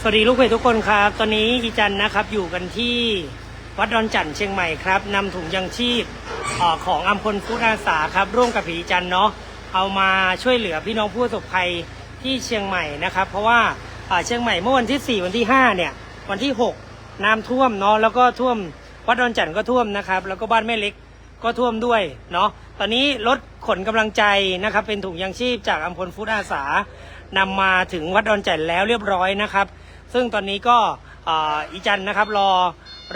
สวัสดีลูกเพจทุกคนครับ ตอนนี้อีจันนะครับอยู่กันที่วัดดอนจันทร์เชียงใหม่ครับนำถุงยังชีพออของอัมพลฟุตอาสาครับ ร่วมกับผีจันเนาะเอามาช่วยเหลือพี่น้องผู้ประสบภัยที่เชียงใหม่นะครับ เพราะว่าเชียงใหม่เมื่อวันที่ 4 วันที่ 5 เนี่ย วันที่ 6 น้ำท่วมเนาะแล้วก็ท่วมวัดดอนจันทร์ก็ท่วมนะครับ แล้วก็บ้านแม่เล็กก็ท่วมด้วยเนาะตอนนี้รถขนกำลังใจนะครับ เป็นถุงยังชีพจากอัมพลฟุตอาสานำมาถึงวัดดอนจันทร์แล้วเรียบร้อยนะครับ ซึ่งตอนนี้ก็อีจันนะครับรอ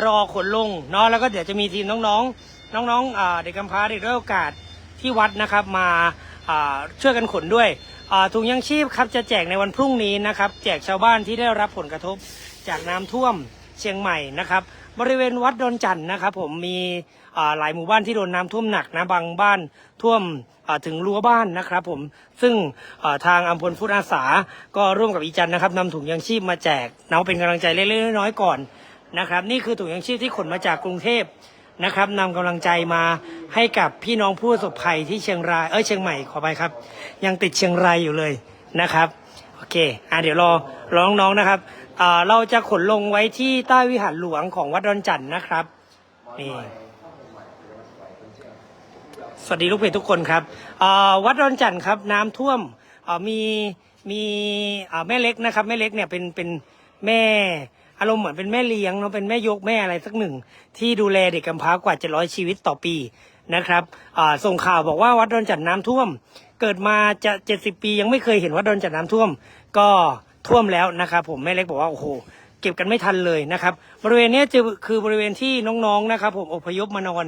รอขนลงเนาะแล้วก็เดี๋ยวจะมีทีมน้องๆ น้องๆเด็กกำพร้าเด็กด้อยโอกาสที่วัดนะครับมาช่วยกันขนด้วยถุงยังชีพครับจะแจกในวันพรุ่งนี้นะครับ แจกชาวบ้านที่ได้รับผลกระทบจากน้ำท่วมเชียงใหม่นะครับ บริเวณวัดดอนจันทร์นะครับ ผมมี หลายหมู่บ้านที่โดนน้ำท่วมหนักนะบางบ้านท่วมถึงรั้วบ้านนะครับผมซึ่งทางอำพลฟุตอาสา ก็ร่วมกับอีจันนะครับนำถุงยังชีพมาแจกเนาเป็นกำลังใจเล็กๆน้อยๆก่อนนะครับ นี่คือถุงยังชีพที่ขนมาจากกรุงเทพนะครับนำกำลังใจมาให้กับพี่น้องผู้ประสบภัยที่เชียงรายเอ้ยเชียงใหม่ขอไปครับ ยังติดเชียงรายอยู่เลยนะครับโอเคอะเดี๋ยวรอร้องน้องนะครับเราจะขนลงไว้ที่ใต้วิหารหลวงของวัดดอนจันทร์นะครับนี่ สวัสดีลูกเพจทุกคนครับวัดดอนจันทร์ครับน้ำท่วมมีมีแม่เล็กนะครับแม่เล็กเนี่ยเป็นเป็นแม่อารมณ์เหมือนเป็นแม่เลี้ยงเนาะเป็นแม่ยกแม่อะไรสักหนึ่ง ที่ดูแลเด็กกำพร้ากว่าจะร้อยชีวิตต่อปีนะครับส่งข่าวบอกว่าวัดดอนจันทร์น้ำท่วม เกิดมาจะเจ็ดสิบปี ยังไม่เคยเห็นวัดดอนจันทร์น้ำท่วม ก็ท่วมแล้วนะครับผมแม่เล็กบอกว่าโอ้โหเก็บกันไม่ทันเลยนะครับบริเวณนี้จะคือบริเวณที่น้องๆนะครับผมอพยพมานอน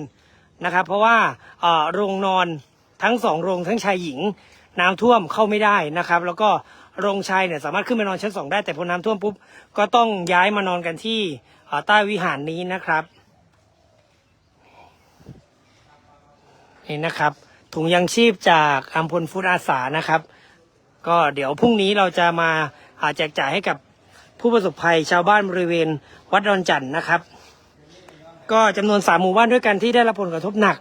นะครับ เพราะว่าโรงนอนทั้งสองโรงทั้งชายหญิงน้ำท่วมเข้าไม่ได้นะครับ แล้วก็โรงชายเนี่ยสามารถขึ้นไปนอนชั้นสองได้แต่พอน้ำท่วมปุ๊บก็ต้องย้ายมานอนกันที่ใต้วิหารนี้นะครับนี่นะครับ ถุงยังชีพจากอัมพลฟุตอาสานะครับ ก็เดี๋ยวพรุ่งนี้เราจะมาอ่าแจกจ่ายให้กับผู้ประสบภัยชาวบ้านบริเวณวัดดอนจันทร์นะครับ ก็จำนวนสามหมู่บ้านด้วยกันที่ได้รับผลกระทบหนัก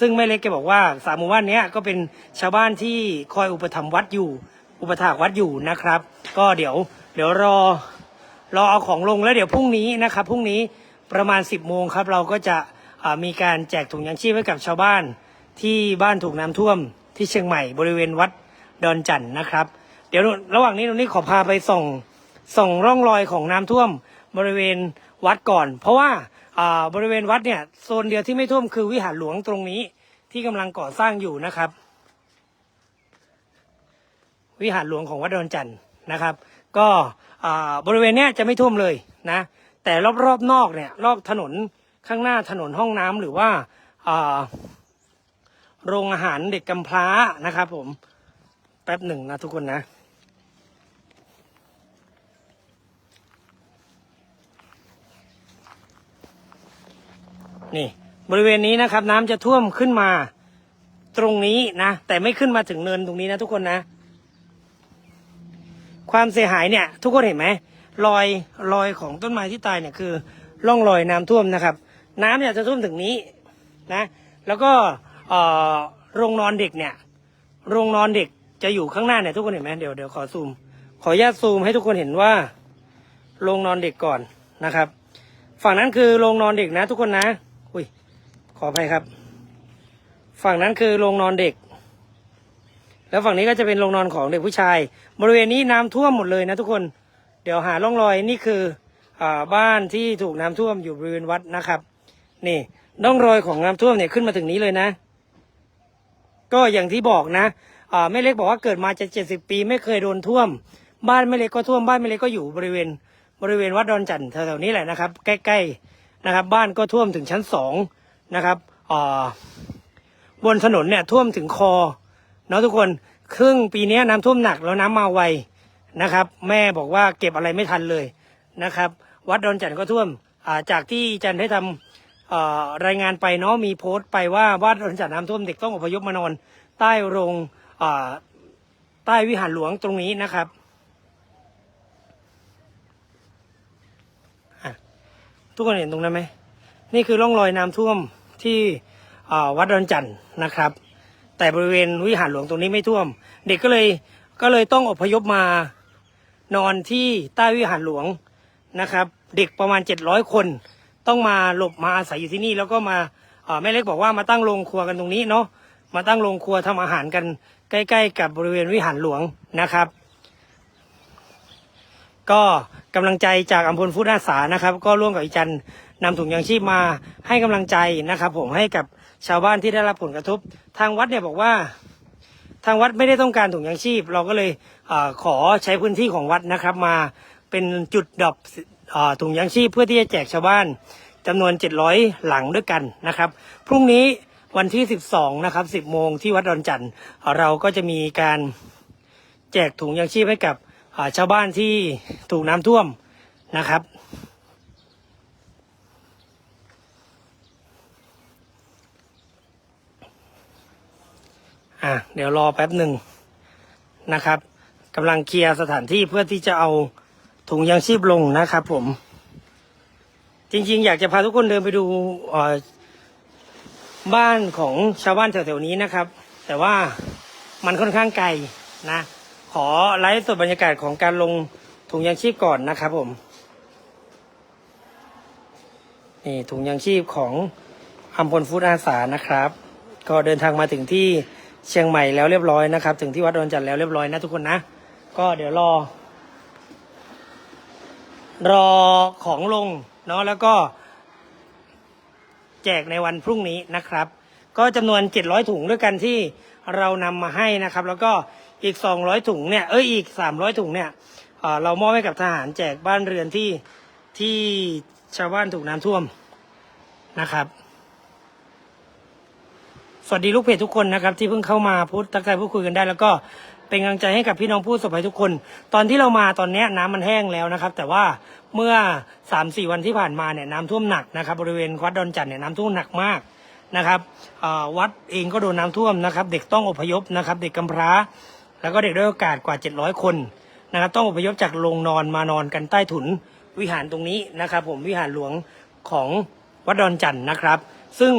ซึ่งแม่เล็กแกบอกว่าสามหมู่บ้านเนี้ยก็เป็นชาวบ้านที่คอยอุปถัมภ์วัดอยู่ อุปถากวัดอยู่นะครับ ก็เดี๋ยวเดี๋ยวรอ รอเอาของลงแล้วเดี๋ยวพรุ่งนี้นะครับพรุ่งนี้ประมาณ 10บโมงครับเราก็จะอ่ามีการแจกถุงยางชีพให้กับชาวบ้านที่บ้านถูกน้ำท่วมที่เชียงใหม่บริเวณวัดดอนจันทร์นะครับ เดี๋ยวระหว่างนี้ตรงนี้ขอพาไปส่องส่องร่องรอยของน้ำท่วมบริเวณวัดก่อน เพราะว่า บริเวณวัดเนี่ยโซนเดียวที่ไม่ท่วมคือวิหารหลวงตรงนี้ที่กำลังก่อสร้างอยู่นะครับ วิหารหลวงของวัดดอนจันทร์นะครับ ก็บริเวณเนี้ยจะไม่ท่วมเลยนะ แต่รอบๆนอกเนี่ยรอบถนนข้างหน้าถนนห้องน้ำหรือว่าโรงอาหารเด็กกำพร้านะครับผมแป๊บหนึ่งนะทุกคนนะ นี่ บริเวณนี้นะครับ น้ำจะท่วมขึ้นมาตรงนี้นะแต่ไม่ขึ้นมาถึงเนินตรงนี้นะทุกคนนะ ความเสียหายเนี่ย ทุกคนเห็นไหมรอยรอยของต้นไม้ที่ตายเนี่ยคือร่องรอยน้ำท่วมนะครับ น้ำเนี่ยจะท่วมถึงนี้นะ แล้วก็โรงนอนเด็กเนี่ย โรงนอนเด็กจะอยู่ข้างหน้าเนี่ยทุกคนเห็นไหมเดี๋ยวเดี๋ยวขอซูม ขออนุญาตซูมให้ทุกคนเห็นว่าโรงนอนเด็กก่อนนะครับ ฝั่งนั้นคือโรงนอนเด็กนะ ทุกคนนะ อุ้ย ขออภัยครับ ฝั่งนั้นคือโรงนอนเด็ก แล้วฝั่งนี้ก็จะเป็นโรงนอนของเด็กผู้ชาย บริเวณนี้น้ำท่วมหมดเลยนะทุกคน เดี๋ยวหาร่องรอยนี่คืออ่าบ้านที่ถูกน้ำท่วมอยู่บริเวณวัดนะครับ นี่ร่องรอยของน้ำท่วมเนี่ยขึ้นมาถึงนี้เลยนะ ก็อย่างที่บอกนะอ่าแม่เล็กบอกว่าเกิดมาจะเจ็ดสิบปี ไม่เคยโดนท่วม บ้านแม่เล็กก็ท่วมบ้านแม่เล็กก็อยู่บริเวณบริเวณวัดดอนจันทร์แถวๆนี้แหละนะครับ ใกล้ๆ นะครับ บ้านก็ท่วมถึงชั้นสองนะครับอ่าบนถนนเนี่ยท่วมถึงคอเนาะทุกคนครึ่งปีนี้น้ำท่วมหนักแล้วน้ำมาไวนะครับ แม่บอกว่าเก็บอะไรไม่ทันเลยนะครับ วัดดอนจันทร์ก็ท่วมาจากที่จันได้ทำรายงานไปเนาะมีโพสต์ไปว่าวัดดอนจันทร์น้ำท่วมเด็กต้องอพยพมานอน ใต้โรงใต้วิหารหลวงตรงนี้นะครับอะ ทุกคนเห็นตรงนั้นไหมนี่คือร่องรอยน้ำท่วมที่วัดดอนจันทร์นะครับ แต่บริเวณวิหารหลวงตรงนี้ไม่ท่วม เด็กก็เลยก็เลยต้องอพยพมานอนที่ใต้วิหารหลวงนะครับ เด็กประมาณเจ็ดร้อยคน ต้องมาหลบมาอาศัยอยู่ที่นี่ แล้วก็มาแม่เล็กบอกว่ามาตั้งโรงครัวกันตรงนี้เนาะมาตั้งโรงครัวทำอาหารกันใกล้ ๆ กับบริเวณวิหารหลวงนะครับ ก็กำลังใจจากอำพลฟุตอาสานะครับ ก็ร่วมกับอีจันนำถุงยางชีพมาให้กำลังใจนะครับ ผมให้กับชาวบ้านที่ได้รับผลกระทบ ทางวัดเนี่ยบอกว่า ทางวัดไม่ได้ต้องการถุงยางชีพ เราก็เลยอขอใช้พื้นที่ของวัดนะครับ มาเป็นจุดดรอปถุงยางชีพเพื่อที่จะแจกชาวบ้านจำนวน 700 หลังด้วยกันนะครับ พรุ่งนี้วันที่ 12 นะครับ 10 โมงที่วัดดอนจันทร์เราก็จะมีการแจกถุงยางชีพให้กับ ชาวบ้านที่ถูกน้ำท่วมนะครับ อะเดี๋ยวรอแป๊บหนึ่งนะครับกำลังเคลียร์สถานที่เพื่อที่จะเอาถุงยางชีพลงนะครับผม จริง ๆ อยากจะพาทุกคนเดินไปดูบ้านของชาวบ้านแถวๆนี้นะครับ แต่ว่ามันค่อนข้างไกลนะ ขอไลฟ์สดบรรยากาศของการลงถุงยางชีพก่อนนะครับผม นี่ถุงยางชีพของอัมพลฟู้ดอาสานะครับ ก็เดินทางมาถึงที่เชียงใหม่แล้วเรียบร้อยนะครับ ถึงที่วัดดอนจันทร์แล้วเรียบร้อยนะทุกคนนะ ก็เดี๋ยวรอ รอของลงเนาะแล้วก็ แจกในวันพรุ่งนี้นะครับ ก็จำนวน 700 ถุงด้วยกันที่เรานำมาให้นะครับ แล้วก็ อีก 200 ถุงเนี่ย เอ้ย อีก 300 ถุงเนี่ยเรามอบให้กับทหารแจกบ้านเรือนที่ที่ชาวบ้านถูกน้ำท่วมนะครับ สวัสดีลูกเพจทุกคนนะครับ ที่เพิ่งเข้ามาพูดทักทายพูดคุยกันได้ แล้วก็เป็นกำลังใจให้กับพี่น้องผู้ประสบภัยทุกคน ตอนที่เรามาตอนนี้น้ำมันแห้งแล้วนะครับ แต่ว่าเมื่อสามสี่วันที่ผ่านมาเนี่ยน้ำท่วมหนักนะครับ บริเวณวัดดอนจันเนี่ยน้ำท่วมหนักมากนะครับวัดเองก็โดนน้ำท่วมนะครับ เด็กต้องอพยพนะครับ เด็กกำพร้า แล้วก็เด็กด้อยโอกาสกว่า 700 คนนะครับ ต้องอพยพจากโรงนอนมานอนกันใต้ถุนวิหารตรงนี้นะครับ ผมวิหารหลวงของวัดดอนจันทร์นะครับ ซึ่ง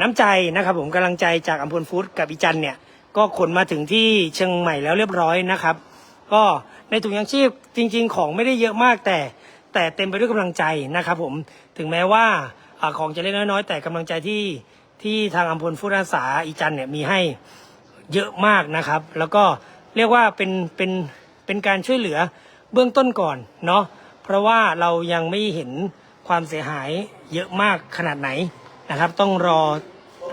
น้ำใจนะครับ ผมกำลังใจจากอัมพลฟู้ดกับอีจันเนี่ยก็ขนมาถึงที่เชียงใหม่แล้วเรียบร้อยนะครับ ก็ในถุงยางชีพจริง ๆ ของไม่ได้เยอะมากแต่แต่เต็มไปด้วยกำลังใจนะครับ ผมถึงแม้ว่าอของจะเล็กน้อย แต่กำลังใจที่ที่ทางอัมพลฟู้ดอาสาอีจันเนี่ยมีให้ เยอะมากนะครับ แล้วก็เรียกว่าเป็นเป็นเป็นการช่วยเหลือเบื้องต้นก่อนเนาะเพราะว่าเรายังไม่เห็นความเสียหายเยอะมากขนาดไหนนะครับ ต้องรอ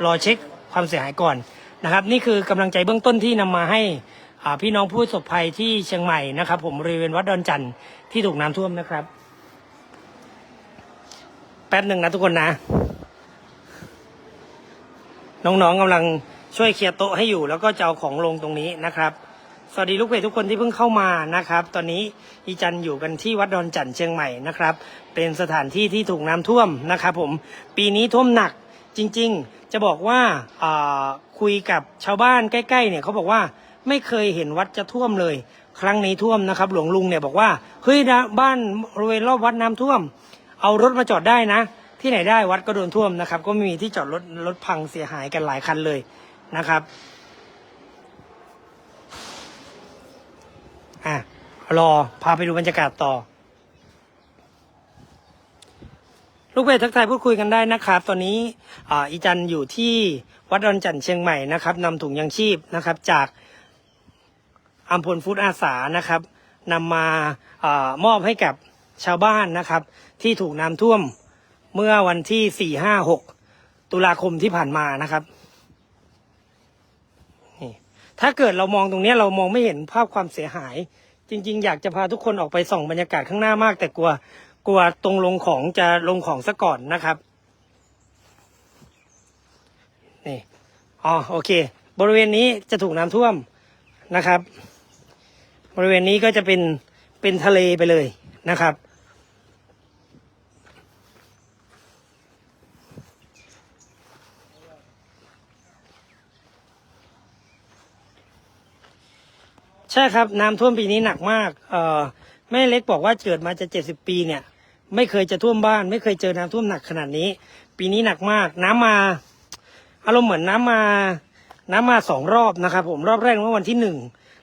รอเช็คความเสียหายก่อนนะครับ นี่คือกำลังใจเบื้องต้นที่นำมาให้พี่น้องผู้ประสบภัยที่เชียงใหม่นะครับ ผมบริเวณวัดดอนจันทร์ที่ถูกน้ำท่วมนะครับ แป๊บหนึ่งนะทุกคนนะ น้องๆกำลัง ช่วยเคลียร์โต๊ะให้อยู่แล้วก็จะเอาของลงตรงนี้นะครับ สวัสดีลูกเพจทุกคนที่เพิ่งเข้ามานะครับ ตอนนี้อีจันอยู่กันที่วัดดอนจันทร์เชียงใหม่นะครับ เป็นสถานที่ที่ถูกน้ำท่วมนะครับผมปีนี้ท่วมหนักจริง ๆ จะบอกว่าคุยกับชาวบ้านใกล้ๆเนี่ยเขาบอกว่าไม่เคยเห็นวัดจะท่วมเลย ครั้งนี้ท่วมนะครับ หลวงลุงเนี่ยบอกว่าเฮ้ยนะบ้านบริเวณรอบวัดน้ำท่วม เอารถมาจอดได้นะ ที่ไหนได้วัดก็โดนท่วมนะครับ ก็ไม่มีที่จอดรถรถพังเสียหายกันหลายคันเลย นะครับอะรอพาไปดูบรรยากาศต่อ ลูกเพจทักทายพูดคุยกันได้นะครับ ตอนนี้อ่าอีจันอยู่ที่วัดดอนจันทร์เชียงใหม่นะครับนำถุงยางชีพนะครับ จากอัมพลฟู้ดอาสานะครับนำมาอมอบให้กับชาวบ้านนะครับ ที่ถูกน้ำท่วมเมื่อวันที่สี่ห้าหกตุลาคมที่ผ่านมานะครับ ถ้าเกิดเรามองตรงนี้เรามองไม่เห็นภาพความเสียหาย จริง ๆ อยากจะพาทุกคนออกไปส่องบรรยากาศข้างหน้ามาก แต่กลัวกลัวตรงลงของจะลงของซะก่อนนะครับนี่อ๋อโอเค บริเวณนี้จะถูกน้ำท่วมนะครับ บริเวณนี้ก็จะเป็นเป็นทะเลไปเลยนะครับ ใช่ครับน้ำท่วมปีนี้หนักมากเอ่อแม่เล็กบอกว่าเกิดมาจะเจ็ดสิบปีเนี่ย ไม่เคยจะท่วมบ้าน ไม่เคยเจอน้ำท่วมหนักขนาดนี้ ปีนี้หนักมาก น้ำมา อารมณ์เหมือนน้ำมา น้ำมาสองรอบนะครับผมรอบแรกเมื่อวันที่หนึ่ง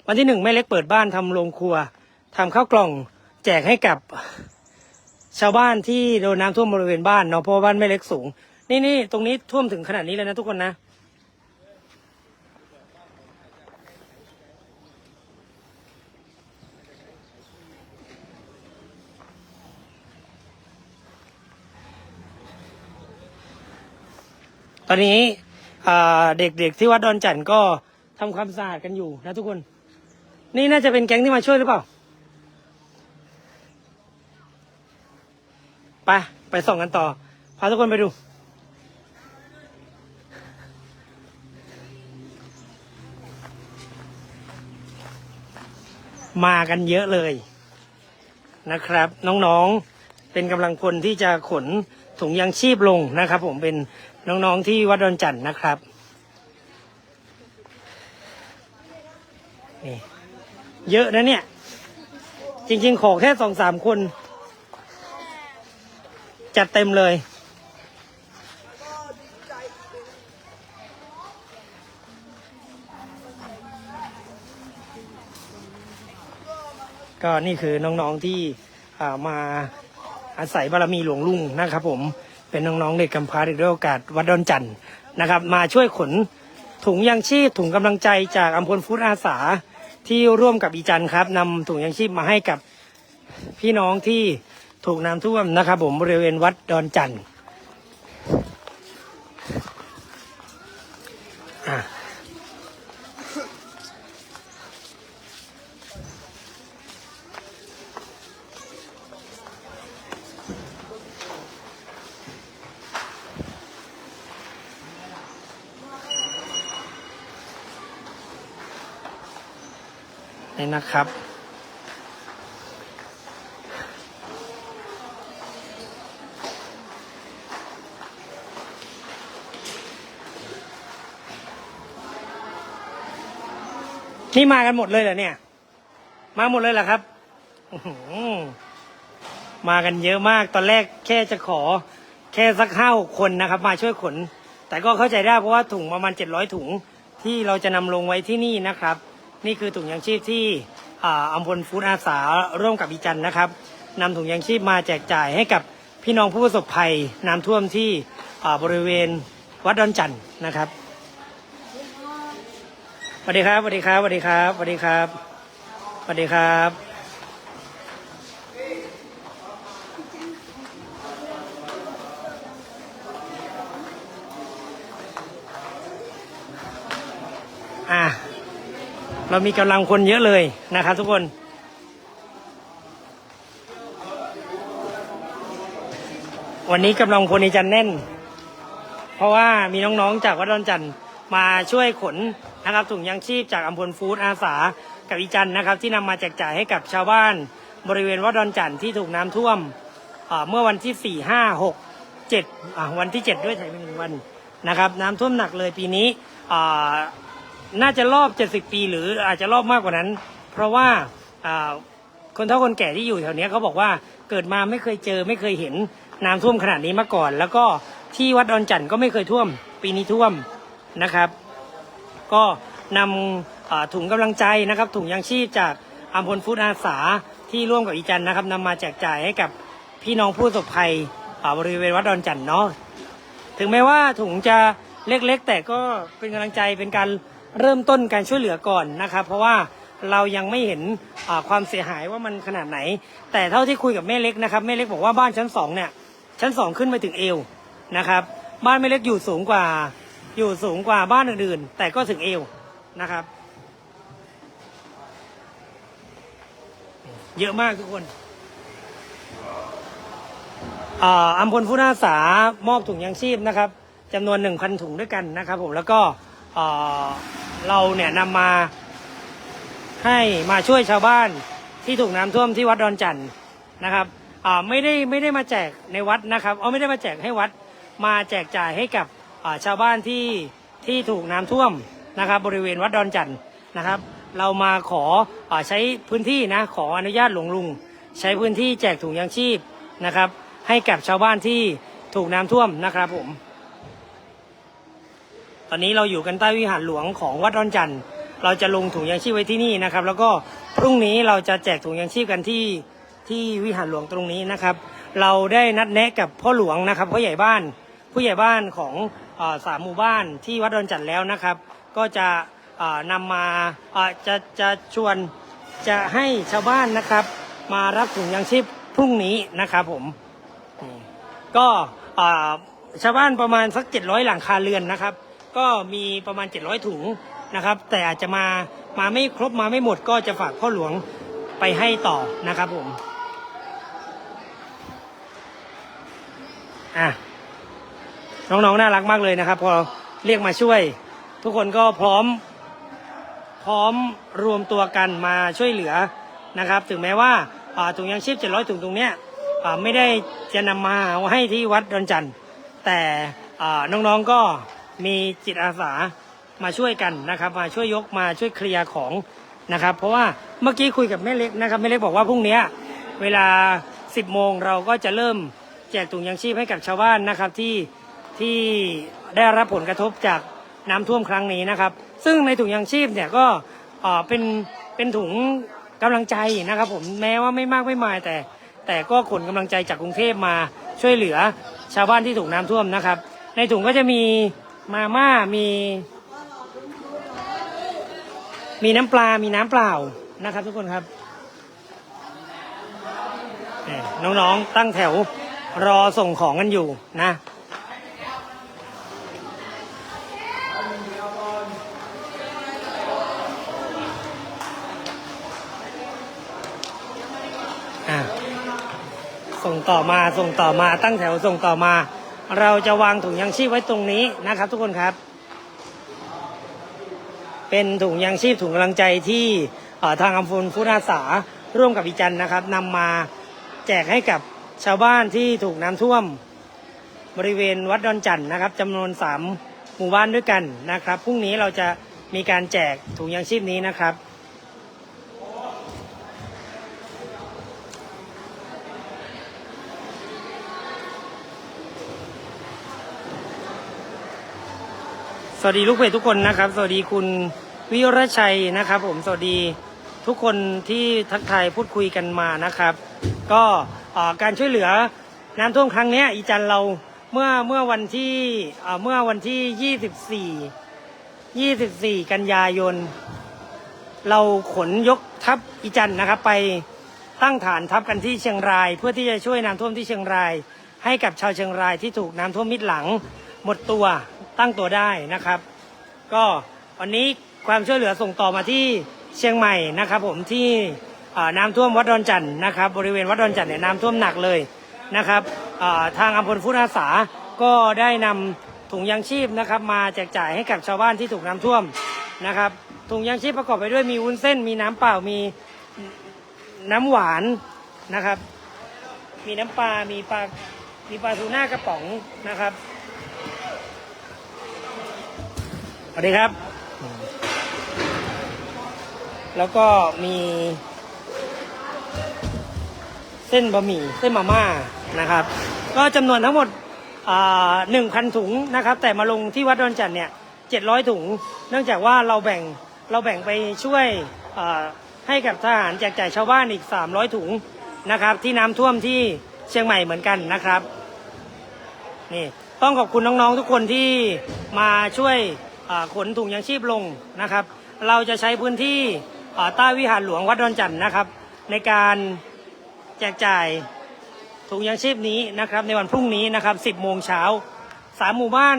วันที่หนึ่งแม่เล็กเปิดบ้านทำโรงครัวทำข้าวกล่องแจกให้กับชาวบ้านที่โดนน้ำท่วมบริเวณบ้านเนาะเพราะบ้านไม่เล็กสูง นี่นี่ตรงนี้ท่วมถึงขนาดนี้เลยนะทุกคนนะ ตอนนี้เด็กๆที่วัดดอนจันทร์ก็ทำความสะอาดกันอยู่นะทุกคน นี่น่าจะเป็นแก๊งที่มาช่วยหรือเปล่าไปไปส่องกันต่อพาทุกคนไปดู มากันเยอะเลยนะครับ น้องๆเป็นกำลังพลที่จะขนถุงยางชีพลงนะครับ ผมเป็น น้องๆที่วัดดอนจันทร์นะครับนี่เยอะนะเนี่ย จริงๆ ขอแค่สองสามคน จัดเต็มเลย ก็นี่คือน้องๆที่มาอาศัยบารมีหลวงลุงนะครับผม เป็นน้องๆเด็กกำพร้าเด็กด้วยโอกาสวัดดอนจันทร์นะครับ มาช่วยขนถุงยางชีพถุงกำลังใจจากอำพลฟุตอาสาที่ร่วมกับอีจันครับนำถุงยางชีพมาให้กับพี่น้องที่ถูกน้ำท่วมนะครับ ผมบริเวณวัดดอนจันทร์ นี่นะครับ นี่มากันหมดเลยเหรอเนี่ย มาหมดเลยเหรอครับมากันเยอะมากตอนแรกแค่จะขอ แค่สักห้าหกคนนะครับ มาช่วยขน แต่ก็เข้าใจได้เพราะว่าถุงประมาณเจ็ดร้อยถุงที่เราจะนำลงไว้ที่นี่นะครับ นี่คือถุงยางชีพที่อำพลฟู้ดอาสาร่วมกับอีจันนะครับนำถุงยางชีพมาแจกจ่ายให้กับพี่น้องผู้ประสบภัยน้ำท่วมที่บริเวณวัดดอนจันทร์นะครับสวัสดีครับสวัสดีครับสวัสดีครับสวัสดีครับสวัสดีครับ อะ เรามีกำลังคนเยอะเลยนะครับทุกคนวันนี้กำลังพลในจันแน่น เพราะว่ามีน้องๆจากวัดดอนจันทร์มาช่วยขนนะครับถุงยางชีพจากอำพลฟู้ดอาสากับอีจันนะครับ ที่นำมาแจกจ่ายให้กับชาวบ้าน บริเวณวัดดอนจันทร์ที่ถูกน้ำท่วมเมื่อวันที่สี่ห้าหกเจ็ดอ่าวันที่เจ็ดด้วยถ่ายไปหนึ่งวันนะครับ น้ำท่วมหนักเลยปีนี้อ่า น่าจะรอบ 70 ปี หรืออาจจะรอบมากกว่านั้น เพราะว่าคนเฒ่าคนแก่ที่อยู่แถวนี้เขาบอกว่าเกิดมาไม่เคยเจอไม่เคยเห็นน้ำท่วมขนาดนี้มาก่อน แล้วก็ที่วัดดอนจันทร์ก็ไม่เคยท่วม ปีนี้ท่วมนะครับ ก็นำถุงกำลังใจนะครับ ถุงยางชีพจากอัมพลฟู้ดอาสาที่ร่วมกับอีจันนะครับนำมาแจกจ่ายให้กับพี่น้องผู้ประสบภัยอ่าบริเวณวัดดอนจันทร์เนาะถึงแม้ว่าถุงจะเล็กๆ แต่ก็เป็นกำลังใจเป็นการ เริ่มต้นการช่วยเหลือก่อนนะครับ เพราะว่าเรายังไม่เห็นความเสียหายว่ามันขนาดไหน แต่เท่าที่คุยกับแม่เล็กนะครับแม่เล็กบอกว่าบ้านชั้นสองเนี่ยชั้นสองขึ้นไปถึงเอวนะครับบ้านแม่เล็กอยู่สูงกว่าอยู่สูงกว่าบ้านอื่นๆ แต่ก็ถึงเอวนะครับ เยอะมากทุกคนอ่าอัมพลผู้นาสามอบถุงยางชีพนะครับจำนวน 1,000 ถุงด้วยกันนะครับผมแล้วก็ เราเนี่ยนำมาให้มาช่วยชาวบ้านที่ถูกน้ำท่วมที่วัดดอนจันทร์นะครับอ่าไม่ได้ไม่ได้มาแจกในวัดนะครับเอาไม่ได้มาแจกให้วัดมาแจกจ่ายให้กับชาวบ้านที่ที่ถูกน้ำท่วมนะครับ บริเวณวัดดอนจันทร์นะครับ เรามาขออใช้พื้นที่นะขออนุญาตหลวงลุง ใช้พื้นที่แจกถุงยางชีพนะครับ ให้กับชาวบ้านที่ถูกน้ำท่วมนะครับผม ตอนนี้เราอยู่กันใต้วิหารหลวงของวัดดอนจันทร์เราจะลงถุงยางชีพไว้ที่นี่นะครับ แล้วก็พรุ่งนี้เราจะแจกถุงยังชีพกันที่ที่วิหารหลวงตรงนี้นะครับ เราได้นัดแนะกับพ่อหลวงนะครับพ่อใหญ่บ้าน ผู้ใหญ่บ้านของอสามหมู่บ้านที่วัดดอนจันทร์แล้วนะครับ ก็จะเอ่อนำมาจะจะชวนจะให้ชาวบ้านนะครับ มารับถุงยังชีพพรุ่งนี้นะครับผมก็ชาวบ้านประมาณสัก 700 หลังคาเรือนนะครับ ก็มีประมาณ 700 ถุงนะครับ แต่อาจจะมามาไม่ครบมาไม่หมดก็จะฝากพ่อหลวงไปให้ต่อนะครับผมอะน้องๆน่ารักมากเลยนะครับ พอเรียกมาช่วย ทุกคนก็พร้อมพร้อมรวมตัวกันมาช่วยเหลือนะครับ ถึงแม้ว่าถุงยางชีพ 700 ถุงตรงเนี้ยไม่ได้จะนำมาให้ที่วัดดอนจันทร์แต่อน้องๆก็ มีจิตอาสามาช่วยกันนะครับมาช่วยยกมาช่วยเคลียร์ของนะครับ เพราะว่าเมื่อกี้คุยกับแม่เล็กนะครับแม่เล็กบอกว่าพรุ่งนี้เวลา 10โมงเราก็จะเริ่มแจกถุงยางชีพให้กับชาวบ้านนะครับที่ที่ได้รับผลกระทบจากน้ำท่วมครั้งนี้นะครับ ซึ่งในถุงยางชีพเนี่ยก็เอ่อเป็นเป็นถุงกำลังใจนะครับ ผมแม้ว่าไม่มากไม่มายแต่ แต่ก็ขนกำลังใจจากกรุงเทพมาช่วยเหลือชาวบ้านที่ถูกน้ำท่วมนะครับ ในถุงก็จะมี มาม่ามี มีน้ำปลา มีน้ำเปล่านะครับ ทุกคนครับน้องๆตั้งแถวรอส่งของกันอยู่นะส่งต่อมาส่งต่อมาตั้งแถวส่งต่อมา เราจะวางถุงยางชีพไว้ตรงนี้นะครับ ทุกคนครับ เป็นถุงยางชีพถุงกำลังใจที่ทางอำเภอพุทธอาสาร่วมกับอีจันนะครับนำมาแจกให้กับชาวบ้านที่ถูกน้ำท่วม บริเวณวัดดอนจันทร์นะครับจำนวนสามหมู่บ้านด้วยกันนะครับพรุ่งนี้เราจะมีการแจกถุงยางชีพนี้นะครับ สวัสดีลูกเพจทุกคนนะครับ สวัสดีคุณวิรชัยนะครับ ผมสวัสดีทุกคนที่ทักทายพูดคุยกันมานะครับ ก็การช่วยเหลือน้ำท่วมครั้งนี้อีจันเราเมื่อเมื่อวันที่เอ่อเมื่อวันที่ 24 24 กันยายน เราขนยกทัพอีจันนะครับ ไปตั้งฐานทัพกันที่เชียงราย เพื่อที่จะช่วยน้ำท่วมที่เชียงราย ให้กับชาวเชียงรายที่ถูกน้ำท่วมมิดหลังหมดตัว ตั้งตัวได้นะครับ ก็วันนี้ความช่วยเหลือส่งต่อมาที่เชียงใหม่นะครับ ผมที่น้ำท่วมวัดดอนจันทร์นะครับ บริเวณวัดดอนจันทร์เนี่ยน้ำท่วมหนักเลยนะครับทางอำเภอพุทธอาสาก็ได้นำถุงยางชีพนะครับ มาแจกจ่ายให้กับชาวบ้านที่ถูกน้ำท่วมนะครับถุงยางชีพประกอบไปด้วยมีวุ้นเส้น มีน้ำเปล่ามีน้ำหวานนะครับ มีน้ำปลา มีปลา มีปลาทูน่ากระป๋องนะครับ วัสดีครับ แล้วก็มี เส้นบะหมี่เส้นมาม่านะครับ ก็จำนวนทั้งหมดหนึ่งพันถุงนะครับ แต่มาลงที่วัดดอนจันทร์เนี่ยเจ็ดร้อยถุง เนื่องจากว่าเราแบ่งเราแบ่งไปช่วยให้กับทหารแจกจ่ายชาวบ้านอีก 300 ถุงนะครับ ที่น้ำท่วมที่เชียงใหม่เหมือนกันนะครับนี่ต้องขอบคุณน้องๆทุกคนที่มาช่วย ขนถุงยางชีพลงนะครับ เราจะใช้พื้นที่อ่าใต้วิหารหลวงวัดดอนจันทร์นะครับ ในการแจกจ่ายถุงยางชีพนี้นะครับในวันพรุ่งนี้นะครับ 10 โมงเช้าสามหมู่บ้าน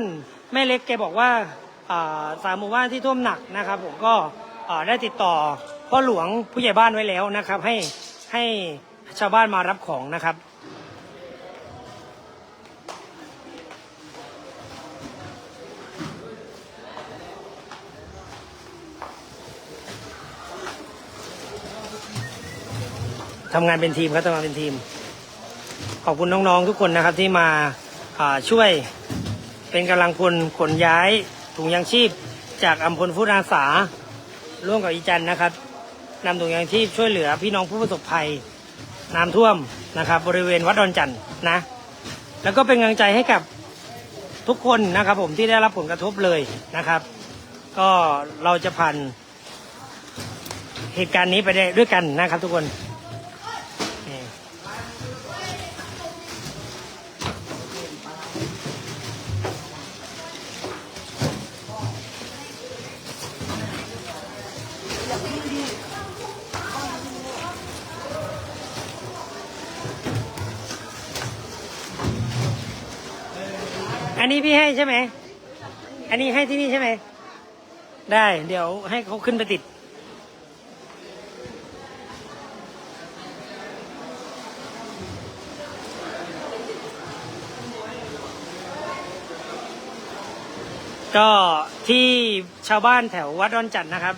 แม่เล็กแกบอกว่าสามหมู่บ้านที่ท่วมหนักนะครับ ผมก็ได้ติดต่อพ่อหลวงผู้ใหญ่บ้านไว้แล้วนะครับ ให้ให้ชาวบ้านมารับของนะครับ ทำงานเป็นทีมครับทำงานเป็นทีม ขอบคุณน้องๆทุกคนนะครับที่มาาช่วยเป็นกำลังพลขนย้ายถุงยางชีพ จากอำพลฟุตอาสา ร่วมกับอีจันนะครับนำถุงยางชีพช่วยเหลือพี่น้องผู้ประสบภัยน้ำท่วมนะครับ บริเวณวัดดอนจันทร์นะ แล้วก็เป็นกำลังใจให้กับทุกคนนะครับ ผมที่ได้รับผลกระทบเลยนะครับ ก็เราจะผ่านเหตุการณ์นี้ไปได้ด้วยกันนะครับทุกคน นนี้พี่ให้ใช่ไหม อันนี้ให้ที่นี่ใช่ไหม ได้ เดี๋ยวให้เขาขึ้นไปติด ก็ที่ชาวบ้านแถววัดดอนจันทร์นะครับ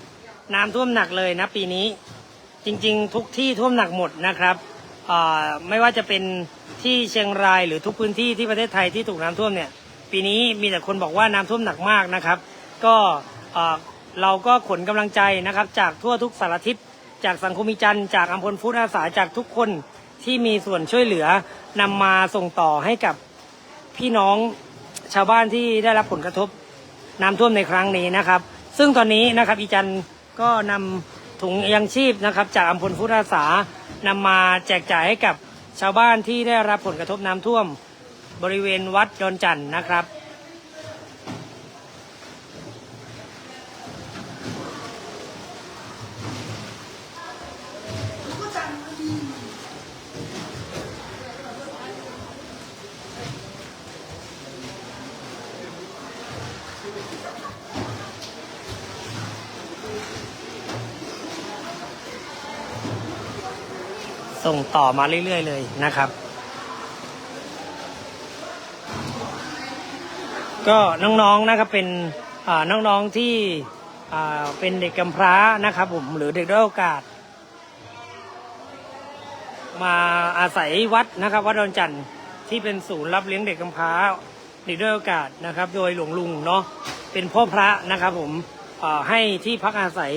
น้ำท่วมหนักเลยนะปีนี้ จริงๆ ทุกที่ท่วมหนักหมดนะครับไม่ว่าจะเป็นที่เชียงรายหรือทุกพื้นที่ที่ประเทศไทยที่ถูกน้ำท่วมเนี่ย ปีนี้มีแต่คนบอกว่าน้ำท่วมหนักมากนะครับ ก็เราก็ขนกำลังใจนะครับ จากทั่วทุกสารทิศจากสังคมมิจันทร์จากอำพลฟุตอาสาจากทุกคนที่มีส่วนช่วยเหลือนำมาส่งต่อให้กับพี่น้องชาวบ้านที่ได้รับผลกระทบน้ำท่วมในครั้งนี้นะครับ ซึ่งตอนนี้นะครับอีจันก็นำถุงยังชีพนะครับ จากอำพลฟุตอาสานำมาแจกจ่ายให้กับชาวบ้านที่ได้รับผลกระทบน้ำท่วม บริเวณวัดดอนจันทร์นะครับ ส่งต่อมาเรื่อย ๆ เลยนะครับ ก็น้องๆนะครับเป็นน้องๆที่เป็นเด็กกำพร้านะครับผมหรือเด็กด้อยโอกาส มาอาศัยวัดนะครับวัดดอนจันทร์ที่เป็นศูนย์รับเลี้ยงเด็กกำพร้าเด็กด้อยโอกาสนะครับ โดยหลวงลุงเนาะเป็นพ่อพระนะครับผมให้ที่พักอาศัย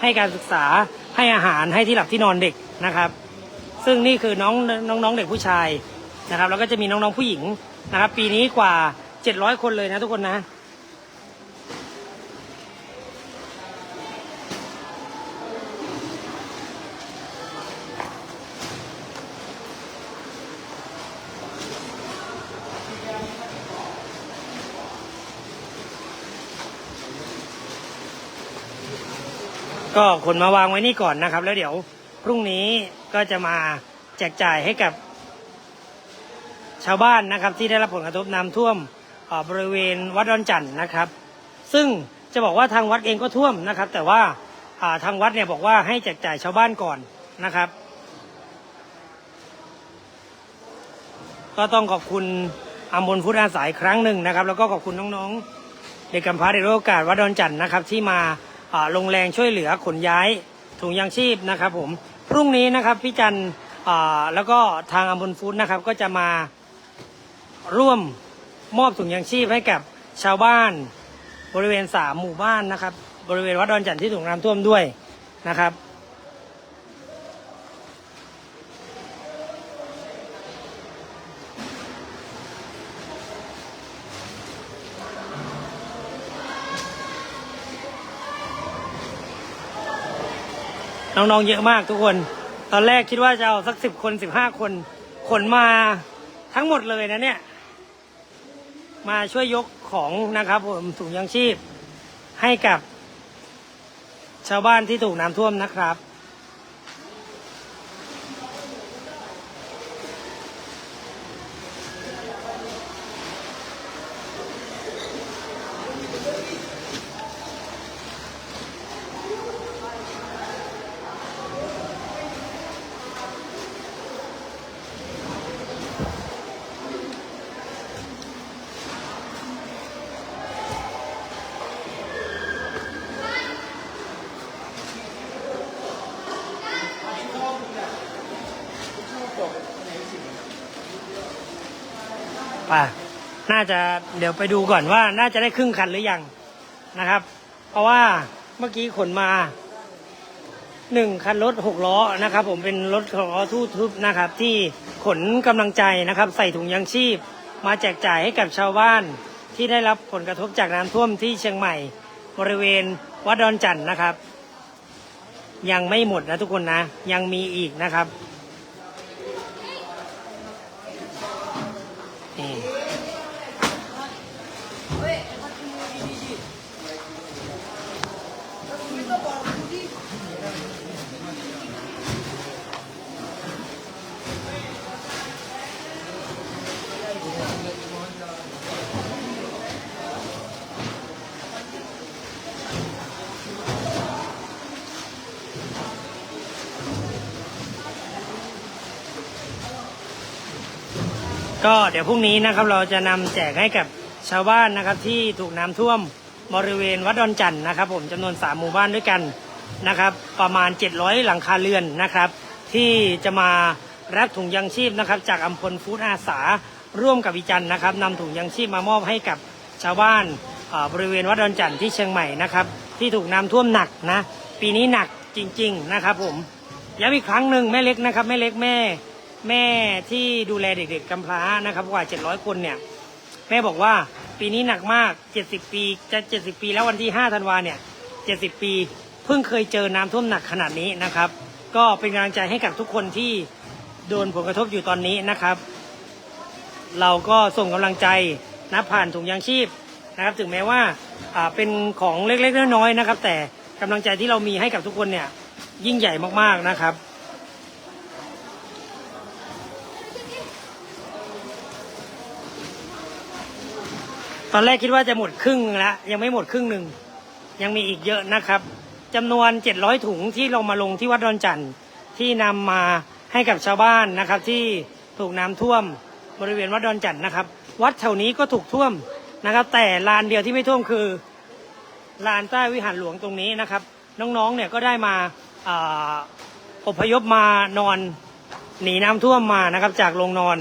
ให้การศึกษาให้อาหารให้ที่หลับที่นอนเด็กนะครับ ซึ่งนี่คือน้องน้องๆเด็กผู้ชายนะครับ แล้วก็จะมีน้องๆผู้หญิงนะครับ ปีนี้กว่า 700คนเลยนะทุกคนนะ ก็ขนมาวางไว้นี่ก่อนนะครับ แล้วเดี๋ยวพรุ่งนี้ก็จะมาแจกจ่ายให้กับชาวบ้านนะครับที่ได้รับผลกระทบน้ำท่วม บริเวณวัดดอนจันทร์นะครับ ซึ่งจะบอกว่าทางวัดเองก็ท่วมนะครับ แต่ว่าทางวัดเนี่ยบอกว่าให้แจกจ่ายชาวบ้านก่อนนะครับ ก็ต้องขอบคุณอมบลพุทธอาสาอีกครั้งหนึ่งนะครับ แล้วก็ขอบคุณน้องๆเด็กกำพร้าเด็กด้อยโอกาสวัดดอนจันทร์นะครับ ที่มาลงแรงช่วยเหลือขนย้ายถุงยางชีพนะครับ ผมพรุ่งนี้นะครับพี่จันทร์แล้วก็ทางอมบลฟู้ดนะครับก็จะมาร่วม มอบถุงยางชีพให้กับชาวบ้าน บริเวณสามหมู่บ้านนะครับ บริเวณวัดดอนจันทร์ที่ถูกน้ำท่วมด้วยนะครับ น้องๆเยอะมากทุกคน ตอนแรกคิดว่าจะเอาสักสิบคนสิบห้าคน ขนมาทั้งหมดเลยนะเนี่ย มาช่วยยกของนะครับผมถุงยังชีพให้กับชาวบ้านที่ถูกน้ำท่วมนะครับ จะเดี๋ยวไปดูก่อนว่าน่าจะได้ครึ่งคันหรือยังนะครับ เพราะว่าเมื่อกี้ขนมาหนึ่งคันรถหกล้อนะครับ ผมเป็นรถหกล้อทู่ทึบนะครับ ที่ขนกำลังใจนะครับ ใส่ถุงยางชีพ มาแจกจ่ายให้กับชาวบ้านที่ได้รับผลกระทบจากน้ำท่วมที่เชียงใหม่ บริเวณวัดดอนจันทร์นะครับ ยังไม่หมดนะทุกคนนะ ยังมีอีกนะครับ ก็เดี๋ยวพรุ่งนี้นะครับเราจะนำแจกให้กับชาวบ้านนะครับที่ถูกน้ำท่วมบริเวณวัดดอนจันทร์นะครับ ผมจำนวนสามหมู่บ้านด้วยกันนะครับ ประมาณ 700 หลังคาเรือนนะครับ ที่จะมารับถุงยังชีพนะครับ จากอัมพลฟู้ดอาสาร่วมกับวิจันทร์นะครับนำถุงยังชีพมามอบให้กับชาวบ้านบริเวณวัดดอนจันทร์ที่เชียงใหม่นะครับ ที่ถูกน้ำท่วมหนักนะ ปีนี้หนักจริง ๆ นะครับ ผมย้ำอีกครั้งหนึ่งแม่เล็กนะครับแม่เล็กแม่ แม่ที่ดูแลเด็ก ๆกำพร้านะครับกว่า 700 คนเนี่ย แม่บอกว่าปีนี้หนักมาก 70 ปีจะ 70 ปีแล้ววันที่ 5 ธันวาเนี่ย 70 ปีเพิ่งเคยเจอน้ำท่วมหนักขนาดนี้นะครับ ก็เป็นกำลังใจให้กับทุกคนที่โดนผลกระทบอยู่ตอนนี้นะครับ เราก็ส่งกำลังใจนะผ่านถุงยางชีพนะครับ ถึงแม้ว่าอ่าเป็นของเล็กๆน้อยๆนะครับ แต่กำลังใจที่เรามีให้กับทุกคนเนี่ยยิ่งใหญ่มากๆนะครับ ตอนแรกคิดว่าจะหมดครึ่งแล้วยังไม่หมดครึ่งหนึ่งยังมีอีกเยอะนะครับจำนวน 700 ถุงที่เรามาลงที่วัดดอนจันทร์ที่นำมาให้กับชาวบ้านนะครับที่ถูกน้ำท่วมบริเวณวัดดอนจันทร์นะครับ วัดแถวนี้ก็ถูกท่วมนะครับ แต่ลานเดียวที่ไม่ท่วมคือลานใต้วิหารหลวงตรงนี้นะครับ น้องๆเนี่ยก็ได้มาอพยพมานอนหนีน้ำท่วมมานะครับจากโรงนอน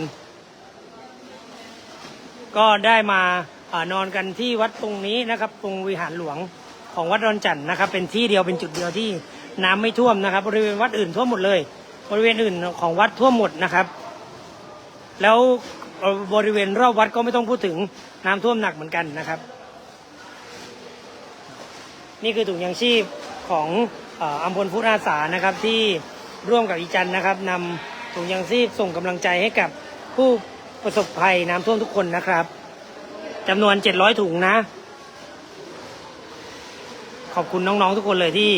ก็ได้มา นอนกันที่วัดตรงนี้นะครับ ตรงวิหารหลวงของวัดดอนจันทร์นะครับ เป็นที่เดียวเป็นจุดเดียวที่น้ำไม่ท่วมนะครับ บริเวณวัดอื่นท่วมหมดเลย บริเวณอื่นของวัดท่วมหมดนะครับ แล้วบริเวณรอบวัดก็ไม่ต้องพูดถึงน้ำท่วมหนักเหมือนกันนะครับ นี่คือถุงยังชีพของอ่ออัมพลพุทธอาสานะครับ ที่ร่วมกับอีจันนะครับนำถุงยังชีพส่งกำลังใจให้กับผู้ประสบภัยน้ำท่วมทุกคนนะครับ จำนวน700ถุงนะ ขอบคุณน้องๆทุกคนเลยที่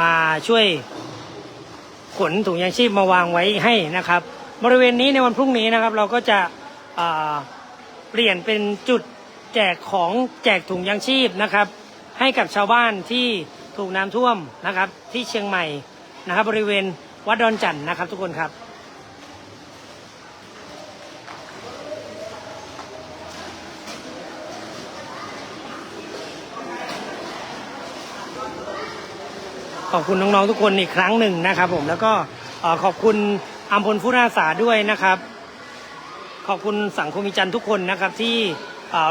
มาช่วยขนถุงยังชีพมาวางไว้ให้นะครับ บริเวณนี้ในวันพรุ่งนี้นะครับ เราก็จะเปลี่ยนเป็นจุดแจกของแจกถุงยังชีพนะครับ ให้กับชาวบ้านที่ถูกน้ำท่วมนะครับ ที่เชียงใหม่นะครับ บริเวณวัดดอนจันทร์นะครับ ทุกคนครับ ขอบคุณน้องๆทุกคนอีกครั้งหนึ่งนะครับ ผมแล้วก็ขอบคุณอัมพลผู้อาสาด้วยนะครับ ขอบคุณสังคมวิจันทุกคนนะครับ ที่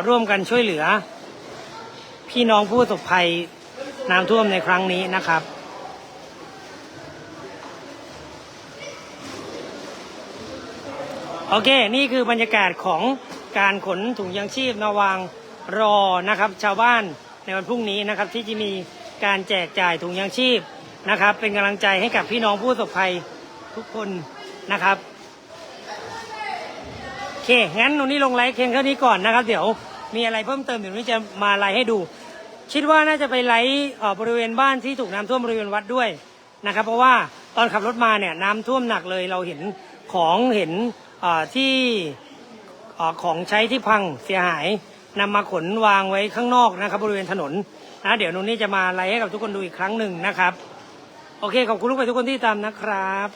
ร่วมกันช่วยเหลือ พี่น้องผู้ประสบภัยน้ำท่วมในครั้งนี้นะครับโอเค นี่คือบรรยากาศของการขนถุงยังชีพมาวางรอนะครับ ชาวบ้านในวันพรุ่งนี้นะครับที่จะมี การแจกจ่ายถุงยังชีพนะครับ เป็นกำลังใจให้กับพี่น้องผู้ประสบภัยทุกคนนะครับโอเคงั้นหนูนี่ลงไลฟ์เพียงเท่านี้ก่อนนะครับ เดี๋ยวมีอะไรเพิ่มเติมเดี๋ยวหนูนี่จะมาไลฟ์ให้ดู คิดว่าน่าจะไปไลฟ์เอ่อบริเวณบ้านที่ถูกน้ำท่วมบริเวณวัดด้วยนะครับ เพราะว่าตอนขับรถมาเนี่ยน้ำท่วมหนักเลยเราเห็นของเห็นเอ่อที่เอ่อของใช้ที่พังเสียหายนำมาขนวางไว้ข้างนอกนะครับบริเวณถนน นะเดี๋ยวหนูนี่จะมาไลฟ์ให้กับทุกคนดูอีกครั้งหนึ่งนะครับ โอเคขอบคุณทุกคนทุกคนที่ตามนะครับ